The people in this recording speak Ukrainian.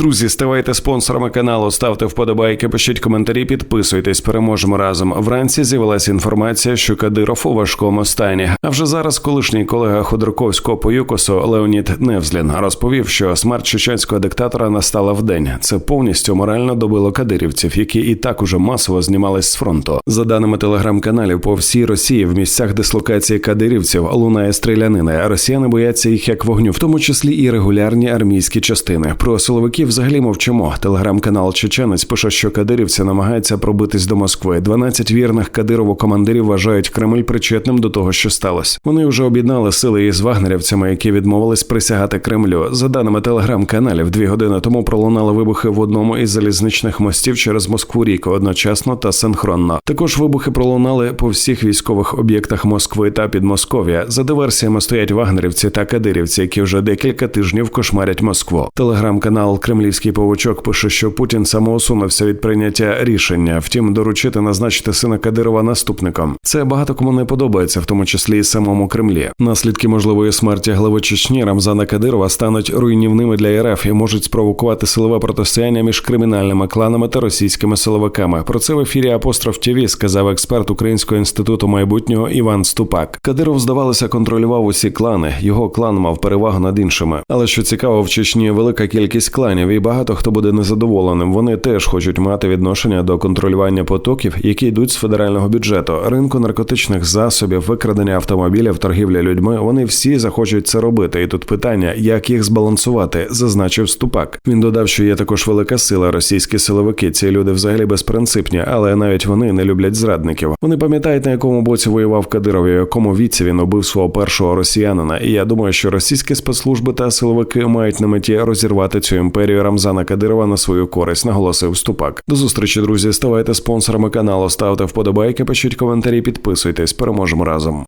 Друзі, ставайте спонсорами каналу, ставте вподобайки, пишіть коментарі, підписуйтесь. Переможемо разом. Вранці з'явилася інформація, що Кадиров у важкому стані. А вже зараз колишній колега Ходорковського по ЮКОСу Леонід Невзлін розповів, що смерть чеченського диктатора настала вдень. Це повністю морально добило кадирівців, які і так уже масово знімались з фронту. За даними телеграм-каналів, по всій Росії в місцях дислокації кадирівців лунає стрілянина. Росіяни бояться їх як вогню, в тому числі і регулярні армійські частини. Про силовиків взагалі мовчимо. Телеграм-канал Чеченець пише, що кадирівці намагаються пробитись до Москви. 12 вірних Кадирову командирів вважають Кремль причетним до того, що сталося. Вони вже об'єднали сили із вагнерівцями, які відмовились присягати Кремлю. За даними телеграм-каналів, дві години тому пролунали вибухи в одному із залізничних мостів через Москву рік одночасно та синхронно. Також вибухи пролунали по всіх військових об'єктах Москви та Підмосков'я. За диверсіями стоять вагнерівці та кадирівці, які вже декілька тижнів кошмарять Москву. Телеграм-канал Кремлівський павучок пише, що Путін самоусунувся від прийняття рішення. Втім, доручити назначити сина Кадирова наступником. Це багато кому не подобається, в тому числі і самому Кремлі. Наслідки можливої смерті глави Чечні Рамзана Кадирова стануть руйнівними для РФ і можуть спровокувати силове протистояння між кримінальними кланами та російськими силовиками. Про це в ефірі Апостроф ТВ сказав експерт Українського інституту майбутнього Іван Ступак. Кадиров, здавалося, контролював усі клани. Його клан мав перевагу над іншими. Але що цікаво, в Чечні велика кількість кланів, і багато хто буде незадоволеним. Вони теж хочуть мати відношення до контролювання потоків, які йдуть з федерального бюджету, ринку наркотичних засобів, викрадення автомобілів, торгівля людьми. Вони всі захочуть це робити. І тут питання, як їх збалансувати, зазначив Ступак. Він додав, що є також велика сила російські силовики. Ці люди взагалі безпринципні, але навіть вони не люблять зрадників. Вони пам'ятають на якому боці воював Кадиров, і в якому віці він убив свого першого росіянина. І я думаю, що російські спецслужби та силовики мають на меті розірвати цю імперію Рамзана Кадирова на свою користь, наголосив Ступак. До зустрічі, друзі. Ставайте спонсорами каналу, ставте вподобайки, пишіть коментарі, підписуйтесь. Переможемо разом.